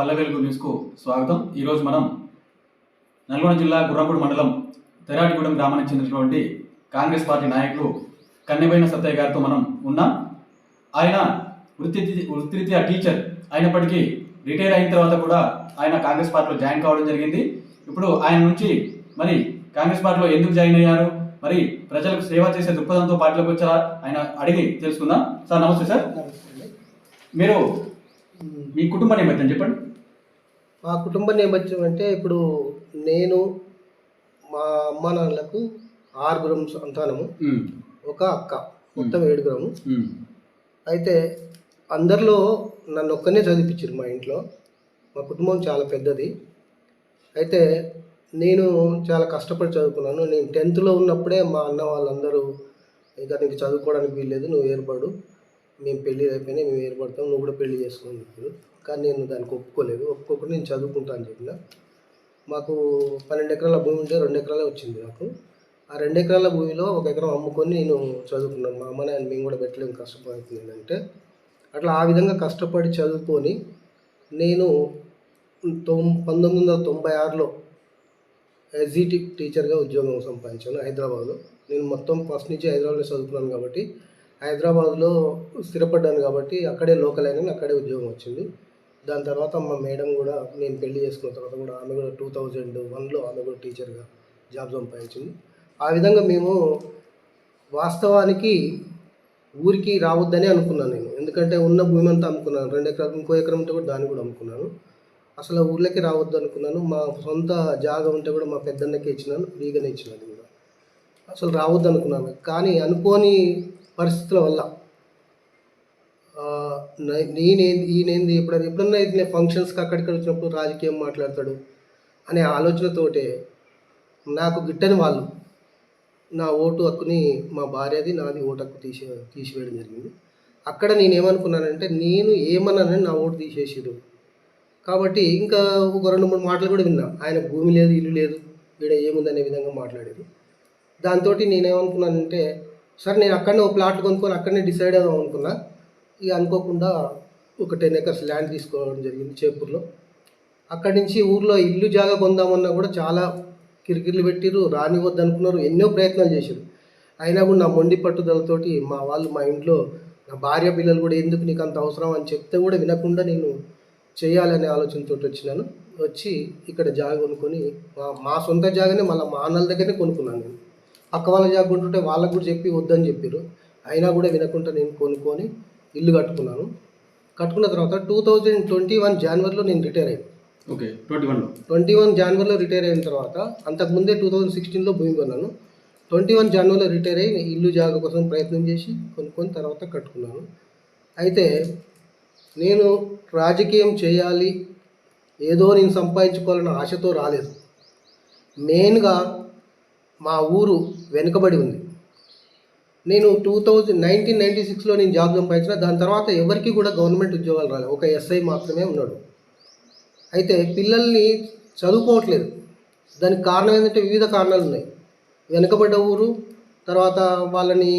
పల్లె వెలుగు న్యూస్కు స్వాగతం. ఈరోజు మనం నల్గొండ జిల్లా గుర్రంపూడి మండలం తెరాటిగూడెం గ్రామానికి చెందినటువంటి కాంగ్రెస్ పార్టీ నాయకులు కన్నెబైన సత్తయ్య గారితో మనం ఉన్నాం. ఆయన వృత్తి వృత్తిరీత్యా టీచర్ అయినప్పటికీ రిటైర్ అయిన తర్వాత కూడా ఆయన కాంగ్రెస్ పార్టీలో జాయిన్ కావడం జరిగింది. ఇప్పుడు ఆయన నుంచి మరి కాంగ్రెస్ పార్టీలో ఎందుకు జాయిన్ అయ్యారు? మరి ప్రజలకు సేవ చేసే దృక్పథంతో పార్టీలోకి వచ్చారా? ఆయన అడిగి తెలుసుకుందాం. సార్ నమస్తే సార్. మీరు మీ కుటుంబ నేపథ్యం చెప్పండి. మా కుటుంబ నేపథ్యం అంటే ఇప్పుడు నేను మా అమ్మ నాన్నలకు ఆరుగురం సంతానము. ఒక అక్క మొత్తం ఏడుగురము. అయితే అందరిలో నన్ను ఒక్కనే చదివించారు మా ఇంట్లో. మా కుటుంబం చాలా పెద్దది. అయితే నేను చాలా కష్టపడి చదువుకున్నాను. నేను టెన్త్లో ఉన్నప్పుడే మా అన్న వాళ్ళందరూ ఇక నీకు చదువుకోవడానికి వీల్లేదు నువ్వు ఏర్పడు. మేము పెళ్ళి అయిపోయినాయి మేము ఏర్పడతాం. నువ్వు కూడా పెళ్ళి చేసుకోని చెప్పారు కానీ నేను దానికి ఒప్పుకోలేదు. ఒప్పుకోకుండా నేను చదువుకుంటా అని చెప్పిన. మాకు పన్నెండు ఎకరాల భూమి ఉంటే రెండు ఎకరాలే వచ్చింది నాకు. ఆ రెండు ఎకరాల భూమిలో ఒక ఎకరం అమ్ముకొని నేను చదువుకున్నాను. మా అమ్మ నాయన మేము కూడా పెట్టలేము కష్టపడుతుంది అంటే అట్లా ఆ విధంగా కష్టపడి చదువుకొని నేను తొం పంతొమ్మిది వందల తొంభై ఆరులో ఎస్జిటి టీచర్గా ఉద్యోగం సంపాదించాను హైదరాబాద్లో. నేను మొత్తం ఫస్ట్ నుంచి హైదరాబాద్లో చదువుకున్నాను కాబట్టి హైదరాబాద్లో స్థిరపడ్డాను కాబట్టి అక్కడే లోకల్ అయినా అక్కడే ఉద్యోగం వచ్చింది. దాని తర్వాత మా మేడం కూడా నేను పెళ్ళి చేసుకున్న తర్వాత కూడా ఆమె కూడా టూ థౌజండ్ వన్లో ఆమె కూడా టీచర్గా జాబ్ సంపాదించింది. ఆ విధంగా మేము వాస్తవానికి ఊరికి రావద్దని అనుకున్నాను నేను. ఎందుకంటే ఉన్న భూమి అంతా అమ్ముకున్నాను. రెండు ఎకరాలు ఇంకో ఎకరం ఉంటే కూడా దాన్ని కూడా అమ్ముకున్నాను. అసలు ఊర్లోకి రావద్దు అనుకున్నాను. మా సొంత జాగా ఉంటే కూడా మా పెద్దన్నకి ఇచ్చినాను. ఫ్రీగానే ఇచ్చినాను కూడా. అసలు రావద్దు అనుకున్నాను. కానీ అనుకోని పరిస్థితుల వల్ల నే- ఈయనేంది ఎప్పుడైనా ఎప్పుడన్నా అయితే ఫంక్షన్స్కి అక్కడికి వచ్చినప్పుడు రాజకీయం మాట్లాడతాడు అనే ఆలోచనతోటే నాకు గిట్టని వాళ్ళు నా ఓటు హక్కుని మా భార్యది నాది ఓటు హక్కు తీసే తీసివేయడం జరిగింది. అక్కడ నేను ఏమనుకున్నానంటే నేను ఏమన్నానని నా ఓటు తీసేసారు కాబట్టి ఇంకా ఒక రెండు మూడు మాటలు కూడా విన్నా. ఆయన భూమి లేదు ఇల్లు లేదు వీడ ఏముంది అనే విధంగా మాట్లాడేది. దాంతో నేనేమనుకున్నానంటే సరే నేను అక్కడనే ఒక ప్లాట్లు కొనుక్కొని అక్కడనే డిసైడ్ అవుదాం అనుకున్నా. ఇక అనుకోకుండా ఒక టెన్ ఎకర్స్ ల్యాండ్ తీసుకోవడం జరిగింది చేపూర్లో. అక్కడి నుంచి ఊర్లో ఇల్లు జాగా కొందామన్నా కూడా చాలా కిరికిర్లు పెట్టిరు రానివద్దు అనుకున్నారు ఎన్నో ప్రయత్నాలు చేశారు అయినా కూడా నా మొండి పట్టుదలతోటి మా వాళ్ళు మా ఇంట్లో నా భార్య పిల్లలు కూడా ఎందుకు నీకు అంత అవసరం అని చెప్తే కూడా వినకుండా నేను చేయాలనే ఆలోచనతో వచ్చినాను. వచ్చి ఇక్కడ జాగ కొనుక్కొని మా మా సొంత జాగానే మళ్ళీ మా అన్నల దగ్గరనే కొనుక్కున్నాను నేను. పక్క వాళ్ళ జాగ కొంటుంటే వాళ్ళకు కూడా చెప్పి వద్దని చెప్పారు అయినా కూడా వినకుండా నేను కొనుక్కొని ఇల్లు కట్టుకున్నాను. కట్టుకున్న తర్వాత టూ థౌజండ్ ట్వంటీ వన్ జనవరిలో నేను రిటైర్ అయ్యాను. ఓకే ట్వంటీ వన్లో ట్వంటీ వన్ జనవరిలో రిటైర్ అయిన తర్వాత అంతకుముందే టూ థౌజండ్ సిక్స్టీన్లో భూమి కొన్నాను. ట్వంటీ వన్ జనవరిలో రిటైర్ అయ్యి ఇల్లు జాగ కోసం ప్రయత్నం చేసి కొనుక్కొని తర్వాత కట్టుకున్నాను. అయితే నేను రాజకీయం చేయాలి ఏదో నేను సంపాదించుకోవాలన్న ఆశతో రాలేదు. మెయిన్గా మా ఊరు వెనుకబడి ఉంది. నేను టూ థౌజండ్ నైన్టీన్ నైంటీ సిక్స్లో నేను జాబ్ సంపాదించిన దాని తర్వాత ఎవరికి కూడా గవర్నమెంట్ ఉద్యోగాలు రాలేదు ఒక ఎస్ఐ మాత్రమే ఉన్నాడు. అయితే పిల్లల్ని చదువుకోవట్లేదు. దానికి కారణం ఏంటంటే వివిధ కారణాలు ఉన్నాయి. వెనుకబడ్డ ఊరు తర్వాత వాళ్ళని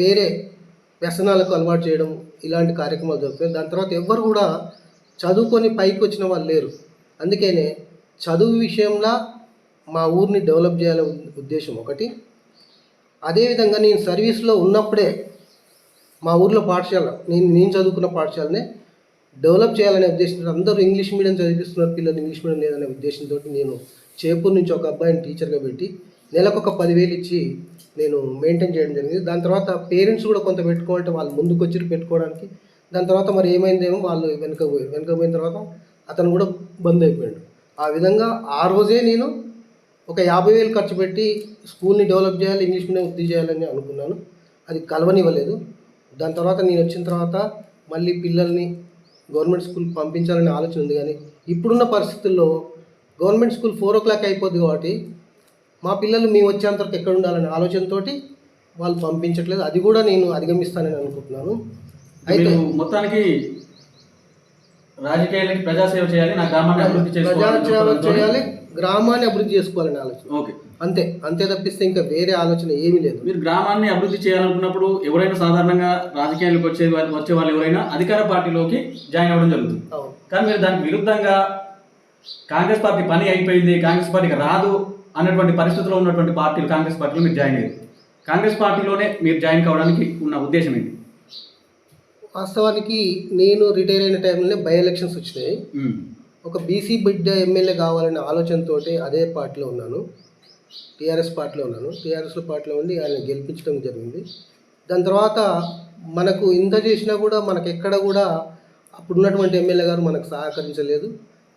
వేరే వ్యసనాలకు అలవాటు చేయడం ఇలాంటి కార్యక్రమాలు జరుగుతున్నాయి. దాని తర్వాత ఎవ్వరు కూడా చదువుకొని పైకి వచ్చిన వాళ్ళు లేరు. అందుకనే చదువు విషయంలో మా ఊరిని డెవలప్ చేయాలనే ఉద్దేశం ఒకటి. అదేవిధంగా నేను సర్వీస్లో ఉన్నప్పుడే మా ఊర్లో పాఠశాల నేను నేను చదువుకున్న పాఠశాలనే డెవలప్ చేయాలనే ఉద్దేశంతో అందరూ ఇంగ్లీష్ మీడియం చదివిస్తున్నారు పిల్లలు ఇంగ్లీష్ మీడియం లేదనే ఉద్దేశంతో నేను చేపూర్ నుంచి ఒక అబ్బాయిని టీచర్గా పెట్టి నెలకు ఒక పదివేలు ఇచ్చి నేను మెయింటైన్ చేయడం జరిగింది. దాని తర్వాత పేరెంట్స్ కూడా కొంత పెట్టుకోవాలంటే వాళ్ళు ముందుకు వచ్చి పెట్టుకోవడానికి. దాని తర్వాత మరి ఏమైందేమో వాళ్ళు వెనుక పోయారు. వెనక పోయిన తర్వాత అతను కూడా బంద్ అయిపోయాడు. ఆ విధంగా ఆ రోజే నేను ఒక యాభై వేలు ఖర్చు పెట్టి స్కూల్ని డెవలప్ చేయాలి ఇంగ్లీష్ మీడియం వృద్ధి చేయాలని అనుకున్నాను. అది కలవనివ్వలేదు. దాని తర్వాత నేను వచ్చిన తర్వాత మళ్ళీ పిల్లల్ని గవర్నమెంట్ స్కూల్ పంపించాలనే ఆలోచన ఉంది కానీ ఇప్పుడున్న పరిస్థితుల్లో government school four o'clock అయిపోద్ది కాబట్టి మా పిల్లలు మేము వచ్చేంత వరకు ఎక్కడ ఉండాలనే ఆలోచనతోటి వాళ్ళు పంపించట్లేదు. అది కూడా నేను అధిగమిస్తానని అనుకుంటున్నాను. అయితే మొత్తానికి రాజకీయాలకి ప్రజాసేవ చేయాలి నా గ్రామాన్ని అభివృద్ధి చేయాలి. గ్రామాన్ని అభివృద్ధి చేసుకోవాలని ఆలోచన. ఓకే. అంతే. అంతే తప్పిస్తే ఇంకా వేరే ఆలోచన ఏమీ లేదు. మీరు గ్రామాన్ని అభివృద్ధి చేయాలనుకున్నప్పుడు ఎవరైనా సాధారణంగా రాజకీయాలకు వచ్చే వచ్చే వాళ్ళు ఎవరైనా అధికార పార్టీలోకి జాయిన్ అవ్వడం జరుగుతుంది. కానీ మీరు దానికి విరుద్ధంగా కాంగ్రెస్ పార్టీ పని అయిపోయింది కాంగ్రెస్ పార్టీకి రాదు అన్నటువంటి పరిస్థితిలో ఉన్నటువంటి పార్టీలు కాంగ్రెస్ పార్టీలో మీరు జాయిన్ అయ్యారు. కాంగ్రెస్ పార్టీలోనే మీరు జాయిన్ కావడానికి ఉన్న ఉద్దేశం ఏంటి? వాస్తవానికి నేను రిటైర్ అయిన టైంలోనే బై ఎలక్షన్స్ వచ్చినాయి. ఒక బీసీ బిడ్డ ఎమ్మెల్యే కావాలనే ఆలోచనతో అదే పార్టీలో ఉన్నాను. టీఆర్ఎస్ పార్టీలో ఉన్నాను. టీఆర్ఎస్ పార్టీలో ఉండి ఆయన గెలిపించడం జరిగింది. దాని తర్వాత మనకు ఇంత చేసినా కూడా మనకు ఎక్కడ కూడా అప్పుడు ఉన్నటువంటి ఎమ్మెల్యే గారు మనకు సహకరించలేదు.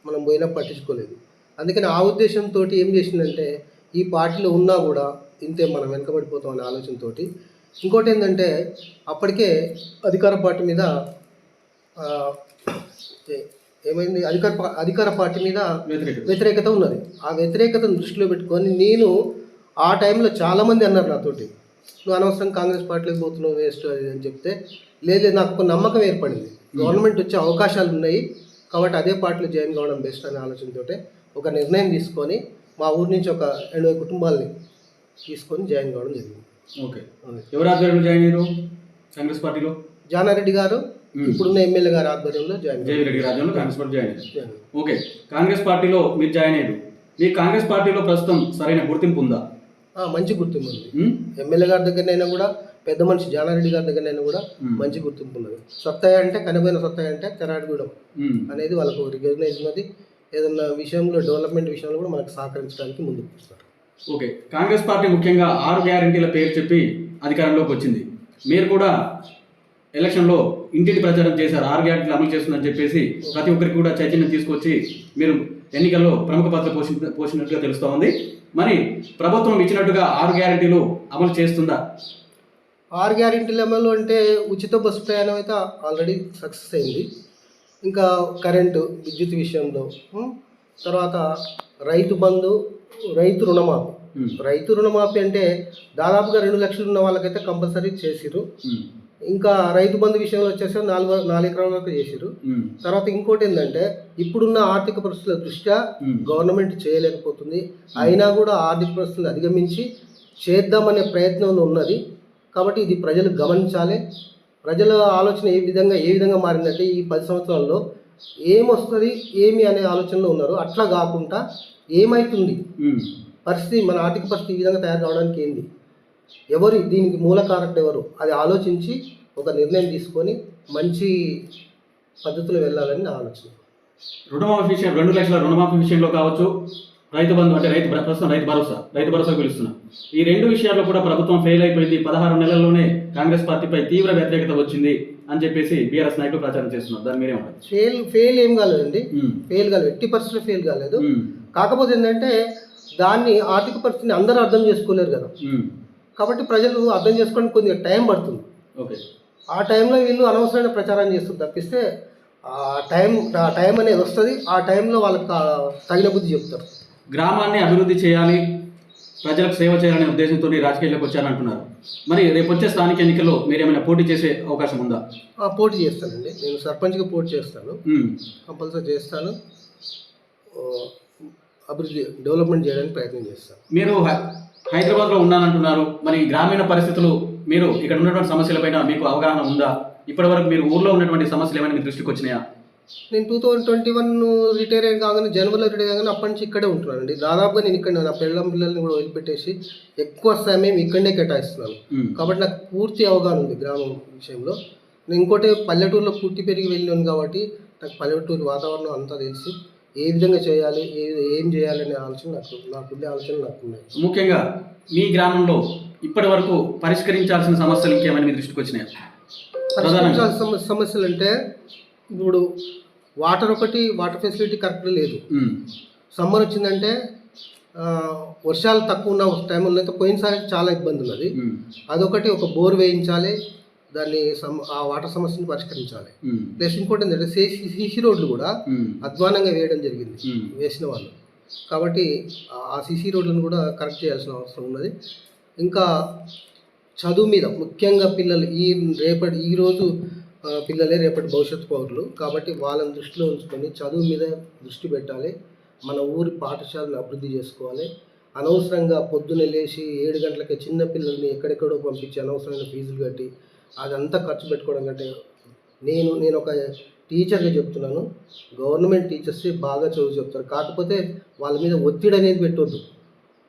మనం పోయినా పట్టించుకోలేదు. అందుకని ఆ ఉద్దేశంతో ఏం చేసిందంటే ఈ పార్టీలో ఉన్నా కూడా ఇంతే మనం వెనకబడిపోతాం అనే ఆలోచనతో ఇంకోటి ఏంటంటే అప్పటికే అధికార పార్టీ మీద ఏమైంది? అధికార అధికార పార్టీ మీద వ్యతిరేకత. వ్యతిరేకత ఉన్నది. ఆ వ్యతిరేకతను దృష్టిలో పెట్టుకొని నేను ఆ టైంలో చాలామంది అన్నారు నాతోటి. నువ్వు అనవసరం కాంగ్రెస్ పార్టీలోకి పోతున్నావు వేస్ట్ అది అని చెప్తే లేదు నాకు ఒక నమ్మకం ఏర్పడింది. గవర్నమెంట్ వచ్చే అవకాశాలు ఉన్నాయి. కాబట్టి అదే పార్టీలో జాయిన్ కావడం బెస్ట్ అనే ఆలోచనతోటే ఒక నిర్ణయం తీసుకొని మా ఊరి నుంచి ఒక ఎనభై కుటుంబాలని తీసుకొని జాయిన్ కావడం జరిగింది. ఓకే. ఎవరు ఆధ్వర్యంలో జాయిన్ అయ్యారు కాంగ్రెస్ పార్టీలో? జానారెడ్డి గారు. ఇప్పుడున్న ఎమ్మెల్యే గారి ఆధ్వర్యంలో జాయిన్ జేవి రెడ్డి రాజ్యంలో కాంగ్రెస్ పార్టీ జాయిన్ అయ్యారు ఓకే కాంగ్రెస్ పార్టీలో మీరు జాయిన్ అయ్యారు. మీ కాంగ్రెస్ పార్టీలో ప్రస్తుతం సరైన గుర్తింపు ఉందా? మంచి గుర్తింపు ఉంది. ఉమ్? ఎమ్మెల్యే గారి దగ్గరనైనా కూడా పెద్ద మనిషి జానారెడ్డి గారి దగ్గరనైనా కూడా. మంచి గుర్తింపు ఉన్నది. సత్తాయి అంటే కనబోయిన సత్తాయి అంటే తెరాడిగూడెం. అనేది వాళ్ళకు రికగ్నైజ్ ఉన్నది. ఏదన్నా విషయంలో డెవలప్మెంట్ విషయంలో కూడా మనకు సహకరించడానికి ముందుకు వస్తారు. ఓకే కాంగ్రెస్ పార్టీ ముఖ్యంగా ఆరు గ్యారంటీల పేరు చెప్పి అధికారంలోకి వచ్చింది. మీరు కూడా ఎలక్షన్లో ఇంటింటి ప్రచారం చేశారు ఆరు గ్యారంటీలు అమలు చేస్తుందని చెప్పేసి ప్రతి ఒక్కరికి కూడా చైతన్యం తీసుకొచ్చి మీరు ఎన్నికల్లో ప్రముఖ పాత్ర పోషి పోషినట్టుగా తెలుస్తూ ఉంది మరి ప్రభుత్వం ఇచ్చినట్టుగా ఆరు గ్యారంటీలు అమలు చేస్తుందా ఆరు గ్యారెంటీల అమలు అంటే ఉచిత బస్సు ప్రయాణం అయితే ఆల్రెడీ సక్సెస్ అయింది ఇంకా కరెంటు విద్యుత్ విషయంలో? తర్వాత రైతు బంధు రైతు రుణమాఫీ. రైతు రుణమాఫీ అంటే దాదాపుగా రెండు లక్షలు ఉన్న వాళ్ళకైతే కంపల్సరీ చేసిరు. ఇంకా రైతు బంధు విషయంలో వచ్చేసి నాలుగు నాలుగు ఎకరాల వరకు చేసిరు ఉమ్. తర్వాత ఇంకోటి ఏంటంటే ఇప్పుడున్న ఆర్థిక పరిస్థితుల దృష్ట్యా. గవర్నమెంట్ చేయలేకపోతుంది. అయినా కూడా ఆర్థిక పరిస్థితులను అధిగమించి చేద్దామనే ప్రయత్నంలో ఉన్నది. కాబట్టి ఇది ప్రజలు గమనించాలి. ప్రజల ఆలోచన ఏ విధంగా ఏ విధంగా మారిందంటే ఈ పది సంవత్సరాల్లో ఏమొస్తుంది ఏమి అనే ఆలోచనలో ఉన్నారు. అట్లా కాకుండా ఏమవుతుంది ఉమ్. పరిస్థితి మన ఆర్థిక పరిస్థితి ఈ విధంగా తయారు కావడానికి ఏంది? ఎవరు దీనికి మూల కారకుడు ఎవరు? అది ఆలోచించి ఒక నిర్ణయం తీసుకొని మంచి పద్ధతిలో వెళ్ళాలని నా ఆలోచన. రుణమాఫీ విషయం రెండు లక్షల రుణమాఫీ విషయంలో కావచ్చు రైతు బంధు అంటే రైతు ప్రస్తుతం రైతు భరోసా రైతు భరోసా పిలుస్తున్నాం. ఈ రెండు విషయాల్లో కూడా ప్రభుత్వం ఫెయిల్ అయిపోయింది. పదహారు నెలల్లోనే కాంగ్రెస్ పార్టీపై తీవ్ర వ్యతిరేకత వచ్చింది అని చెప్పేసి బీఆర్ఎస్ నాయకులు ప్రచారం చేస్తున్నారు. దాని మీరే ఉంటుంది ఫెయిల్ ఫెయిల్ ఏం కాలేదండి. ఫెయిల్ కాలేదు. ఎట్టి పరిస్థితుల్లో ఫెయిల్ కాలేదు. కాకపోతే ఏంటంటే దాన్ని ఆర్థిక పరిస్థితిని అందరూ అర్థం చేసుకోలేరు కదా. కాబట్టి ప్రజలు అర్థం చేసుకోవడానికి కొద్దిగా టైం పడుతుంది. ఓకే. ఆ టైంలో వీళ్ళు అనవసరమైన ప్రచారం చేస్తారు తప్పిస్తే ఆ టైం ఆ టైం అనేది వస్తుంది. ఆ టైంలో వాళ్ళకి తగిన బుద్ధి చెప్తారు. గ్రామాన్ని అభివృద్ధి చేయాలి ప్రజలకు సేవ చేయాలనే ఉద్దేశంతో రాజకీయాల్లోకి వచ్చారంటున్నారు. మరి రేపు వచ్చే స్థానిక ఎన్నికల్లో మీరు ఏమైనా పోటీ చేసే అవకాశం ఉందా? ఆ, పోటీ చేస్తానండి. నేను సర్పంచ్గా పోటీ చేస్తాను. కంపల్సరీ చేస్తాను. అభివృద్ధి డెవలప్మెంట్ చేయడానికి ప్రయత్నం చేస్తాను మీరు హైదరాబాద్లో ఉన్నానంటున్నారు మరి గ్రామీణ పరిస్థితులు మీరు ఇక్కడ ఉన్నటువంటి సమస్యలపైన మీకు అవగాహన ఉందా? ఇప్పటివరకు మీరు ఊర్లో ఉన్నటువంటి సమస్యలు ఏమైనా మీ దృష్టికి వచ్చినాయా? నేను two thousand twenty one retire అయిన కాగానే జనవరిలో రిటైర్ కాగానే అప్పటి నుంచి ఇక్కడే ఉంటున్నానండి. దాదాపుగా నేను ఇక్కడ నా పిల్లల పిల్లల్ని కూడా వదిలిపెట్టేసి ఎక్కువ సమయం ఇక్కడనే కేటాయిస్తున్నాను. కాబట్టి నాకు పూర్తి అవగాహన ఉంది గ్రామం విషయంలో. నేను ఇంకోటి పల్లెటూరులో పుట్టి పెరిగి వెళ్ళాను కాబట్టి నాకు పల్లెటూరు వాతావరణం అంతా తెలుసు. ఏ విధంగా చేయాలి ఏ ఏం చేయాలి అనే ఆలోచన నాకు నాకు ఉండే ఆలోచన నాకు ఉన్నాయి. ముఖ్యంగా మీ గ్రామంలో ఇప్పటి వరకు పరిష్కరించాల్సిన సమస్యలు ఇంకేమైనా మీ దృష్టికి వచ్చినాయా? ప్రధానంగా. పరిష్కరించాల్సిన సమ- సమస్యలు అంటే ఇప్పుడు వాటర్ ఒకటి వాటర్ ఫెసిలిటీ కరెక్ట్ లేదు. సమ్మర్ వచ్చిందంటే ఆ, వర్షాలు తక్కువ ఉన్న టైంలో అయితే పోయినసారి చాలా ఇబ్బంది ఉన్నది. అదొకటి ఒక బోర్ వేయించాలి దాన్ని ఆ వాటర్ సమస్యని పరిష్కరించాలి. ప్లస్ ఇంకోటి ఏంటంటే సీసీ రోడ్లు కూడా. అధ్వానంగా వేయడం జరిగింది. వేసిన వాళ్ళు కాబట్టి ఆ సీసీ రోడ్లను కూడా కరెక్ట్ చేయాల్సిన అవసరం ఉన్నది ఇంకా చదువు మీద ముఖ్యంగా పిల్లలు ఈ రేపటి ఈరోజు పిల్లలే రేపటి భవిష్యత్తు పౌరులు కాబట్టి వాళ్ళని దృష్టిలో ఉంచుకొని చదువు మీద దృష్టి పెట్టాలి మన ఊరి పాఠశాలను అభివృద్ధి చేసుకోవాలి అనవసరంగా పొద్దున్నే లేచి ఏడు గంటలకి చిన్న పిల్లల్ని ఎక్కడెక్కడో పంపించి అనవసరమైన ఫీజులు కట్టి అదంతా ఖర్చు పెట్టుకోవడం కంటే నేను నేను ఒక టీచర్గా చెప్తున్నాను. గవర్నమెంట్ టీచర్స్ బాగా చదువు చెప్తారు. కాకపోతే వాళ్ళ మీద ఒత్తిడి అనేది పెట్టొద్దు.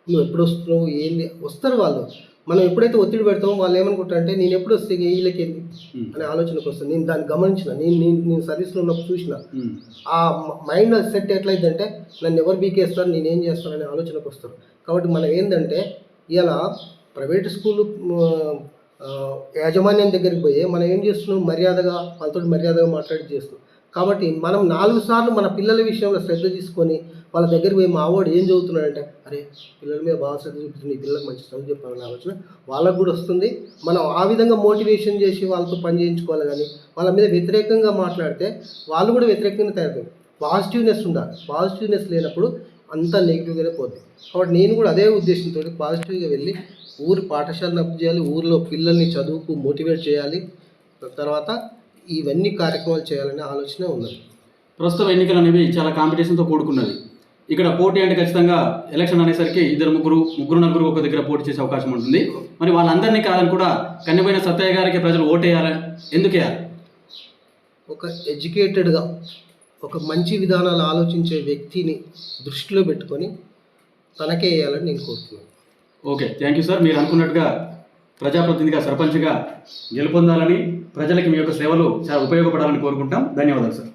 నువ్వు ఎప్పుడు వస్తున్నావు ఏంది? వస్తారు వాళ్ళు. మనం ఎప్పుడైతే ఒత్తిడి పెడతామో వాళ్ళు ఏమనుకుంటారంటే నేను ఎప్పుడు వస్తే వీళ్ళకి ఏంది? అనే ఆలోచనకు వస్తుంది నేను దాన్ని గమనించిన. నేను నేను నేను సర్వీస్లో ఉన్నప్పుడు చూసిన. ఆ మైండ్ సెట్ ఎట్లయిద్దంటే నన్ను ఎవరు బీకేస్తారు నేనేం చేస్తాను? అనే ఆలోచనకు వస్తారు. కాబట్టి మనం ఏంటంటే ఇలా ప్రైవేట్ స్కూల్ యాజమాన్యం దగ్గరికి పోయి మనం ఏం చేస్తున్నాం? మర్యాదగా వాళ్ళతో మర్యాదగా మాట్లాడి చేస్తున్నాం. కాబట్టి మనం నాలుగు సార్లు మన పిల్లల విషయంలో శ్రద్ధ తీసుకొని వాళ్ళ దగ్గరికి పోయి మా వాడు ఏం చదువుతున్నాడంటే అరే పిల్లల మీద బాగా శ్రద్ధ చూపుతుంది ఈ పిల్లలకు మంచి చదువు చెప్పాలని ఆలోచన వాళ్ళకు కూడా వస్తుంది. మనం ఆ విధంగా మోటివేషన్ చేసి వాళ్ళతో పని చేయించుకోవాలి కానీ వాళ్ళ మీద వ్యతిరేకంగా మాట్లాడితే వాళ్ళు కూడా వ్యతిరేకంగా తయారవుతారు. పాజిటివ్నెస్ ఉండాలి. పాజిటివ్నెస్ లేనప్పుడు అంతా నెగిటివ్గానే పోతుంది కాబట్టి నేను కూడా అదే ఉద్దేశంతో పాజిటివ్గా వెళ్ళి ఊరి పాఠశాలను అభివృద్ధి చేయాలి ఊరిలో పిల్లల్ని చదువుకు మోటివేట్ చేయాలి. తర్వాత ఇవన్నీ కార్యక్రమాలు చేయాలనే ఆలోచన ఉన్నది. ప్రస్తుతం ఎన్నికలు అనేవి చాలా కాంపిటీషన్తో కూడుకున్నది. ఇక్కడ పోటీ అంటే ఖచ్చితంగా ఎలక్షన్ అనేసరికి ఇద్దరు ముగ్గురు ముగ్గురు నలుగురు ఒక దగ్గర పోటీ చేసే అవకాశం ఉంటుంది. మరి వాళ్ళందరినీ కాదని కూడా కన్నెపోయిన సత్తయ్య గారికి ప్రజలు ఓటేయాలి? ఎందుకు వేయాలి? ఒక ఎడ్యుకేటెడ్గా ఒక మంచి విధానాలు ఆలోచించే వ్యక్తిని దృష్టిలో పెట్టుకొని తనకే వేయాలని నేను కోరుతున్నాను. ఓకే థ్యాంక్ యూ సార్ మీరు అనుకున్నట్టుగా ప్రజాప్రతినిధిగా సర్పంచ్గా గెలుపొందాలని ప్రజలకి మీ యొక్క సేవలు చాలా ఉపయోగపడాలని కోరుకుంటాం ధన్యవాదాలు సార్